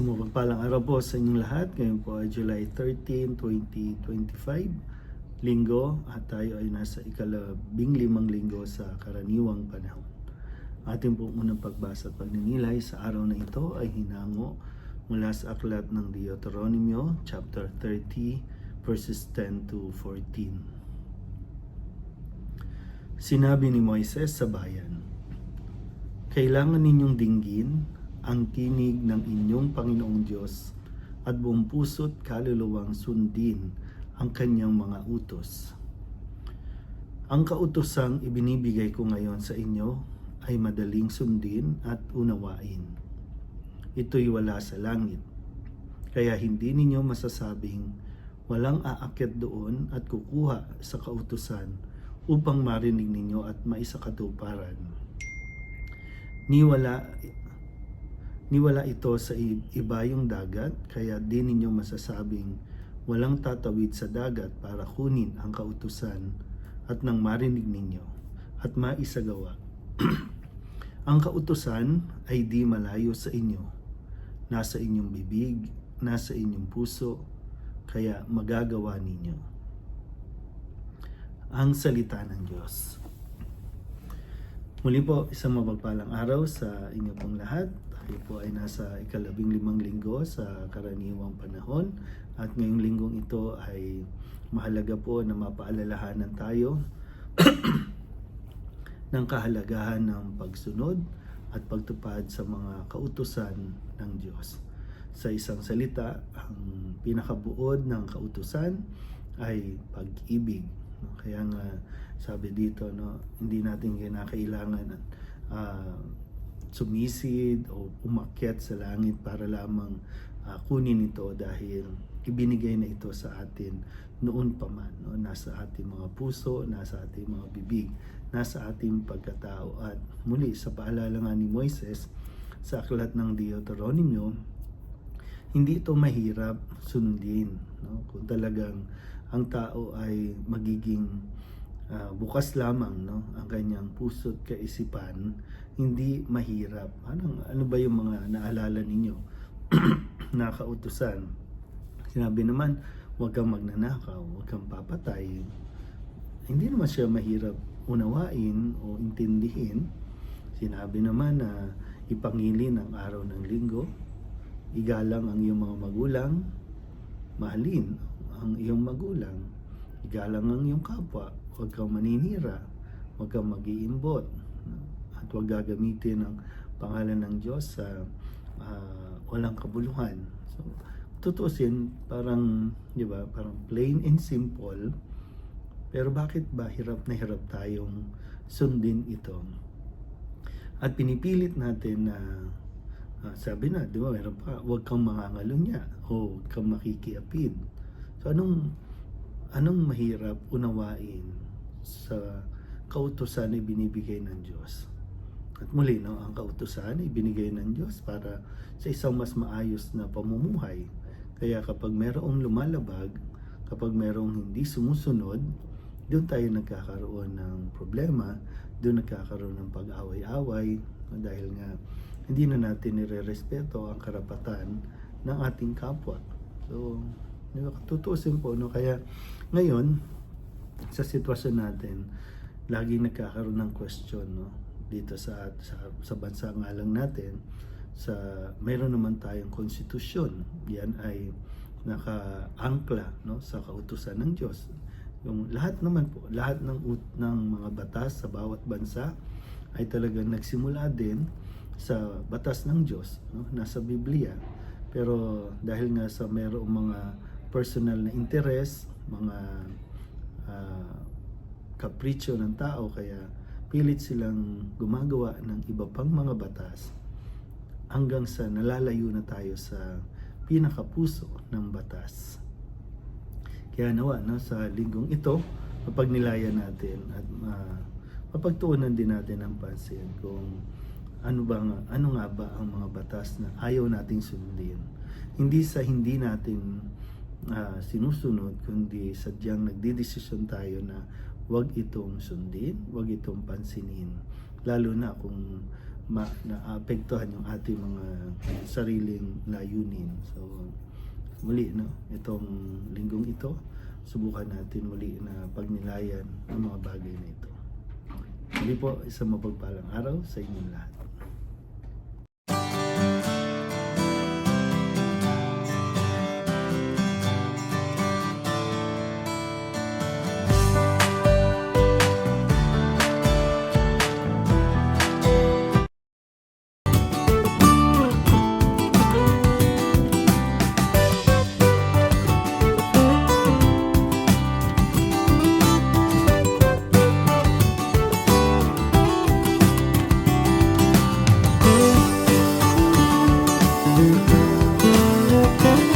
Mapagpalang araw po sa inyong lahat. Ngayon po ay July 13, 2025, linggo at tayo ay nasa ikalabing limang linggo sa karaniwang panahon. Ating po unang pagbasa at pagninilay sa araw na ito ay hinango mula sa aklat ng Deuteronomio chapter 30 verses 10 to 14. Sinabi ni Moises sa bayan, Kailangan ninyong dinggin ang tinig ng inyong Panginoong Diyos at buong puso't kaluluwang sundin ang kanyang mga utos. Ang kautosang ibinibigay ko ngayon sa inyo ay madaling sundin at unawain. Ito'y wala sa langit. Kaya hindi ninyo masasabing walang aakyat doon at kukuha sa kautusan upang marinig ninyo at maisakatuparan. Niwala Niwala ito sa iba yung dagat, kaya di ninyo masasabing walang tatawid sa dagat para kunin ang kautusan at nang marinig ninyo at maisagawa. ang kautusan ay di malayo sa inyo, nasa inyong bibig, nasa inyong puso, kaya magagawa ninyo. Ang salita ng Diyos. Muli po, isang mapagpalang araw sa inyo pong lahat. Tayo po ay nasa ikalabing limang linggo sa karaniwang panahon at ngayong linggong ito ay mahalaga po na mapaalalahanan tayo ng kahalagahan ng pagsunod at pagtupad sa mga kautusan ng Diyos. Sa isang salita, ang pinakabuod ng kautusan ay pag-ibig. Kaya nga sabi dito, no, hindi natin kinakailangan uh, sumisid o umakyat sa langit para lamang uh, kunin ito dahil ibinigay na ito sa atin noon pa man. No? Nasa ating mga puso, nasa ating mga bibig, nasa ating pagkatao. At muli, sa paalala nga ni Moises sa aklat ng Deuteronomio, hindi ito mahirap sundin. No? Kung talagang ang tao ay magiging uh, bukas lamang no ang kanyang puso at kaisipan hindi mahirap. Ano ano ba yung mga naalala ninyo? Na kautusan sinabi naman huwag kang magnanakaw huwag kang papatay hindi naman siya mahirap unawain o intindihin. Sinabi naman na ipangilin ang araw ng linggo igalang ang iyong mga magulang mahalin ang iyong magulang igalang ang iyong kapwa huwag kang maninira. Huwag kang mag-iimbot. At huwag gagamitin ang pangalan ng Diyos sa uh, walang kabuluhan. So tutusin parang di ba parang plain and simple. Pero bakit ba hirap na hirap tayong sundin ito? At pinipilit natin na uh, sabi na, di ba, meron pa, huwag kang mangangalunya o huwag kang makikiapid. So anong anong mahirap unawain sa kautusan na binibigay ng Diyos? At muli, no, ang kautusan ay binigay ng Diyos para sa isang mas maayos na pamumuhay. Kaya kapag merong lumalabag, kapag merong hindi sumusunod, doon tayo nagkakaroon ng problema, doon nagkakaroon ng pag-away-away, dahil nga hindi na natin nire-respeto ang karapatan ng ating kapwa. So, tutuusin po, no? Kaya ngayon, sa sitwasyon natin, lagi nagkakaroon ng question, no? Dito sa, sa, sa bansa nga lang natin, sa mayroon naman tayong konstitusyon. Yan ay naka-angkla no sa kautusan ng Diyos. Yung lahat naman po, lahat ng ut ng mga batas sa bawat bansa ay talagang nagsimula din sa batas ng Diyos, no? nasa Biblia. Pero dahil nga sa mayroong mga personal na interest, mga uh, kapritsyo ng tao, kaya pilit silang gumagawa ng iba pang mga batas hanggang sa nalalayo na tayo sa pinakapuso ng batas. Kaya nawa no, sa linggong ito, mapagnilayan natin at uh, mapagtuunan din natin ang pansin kung ano ba nga, ano nga ba ang mga batas na ayaw nating sundin. Hindi sa hindi natin uh, sinusunod, kundi sadyang nagdidesisyon tayo na wag itong sundin, wag itong pansinin. Lalo na kung ma naapektuhan yung ating mga sariling layunin. So muli no, itong linggong ito subukan natin muli na pagnilayan ang mga bagay na ito. Muli po, isang mapagpalang araw sa inyong lahat.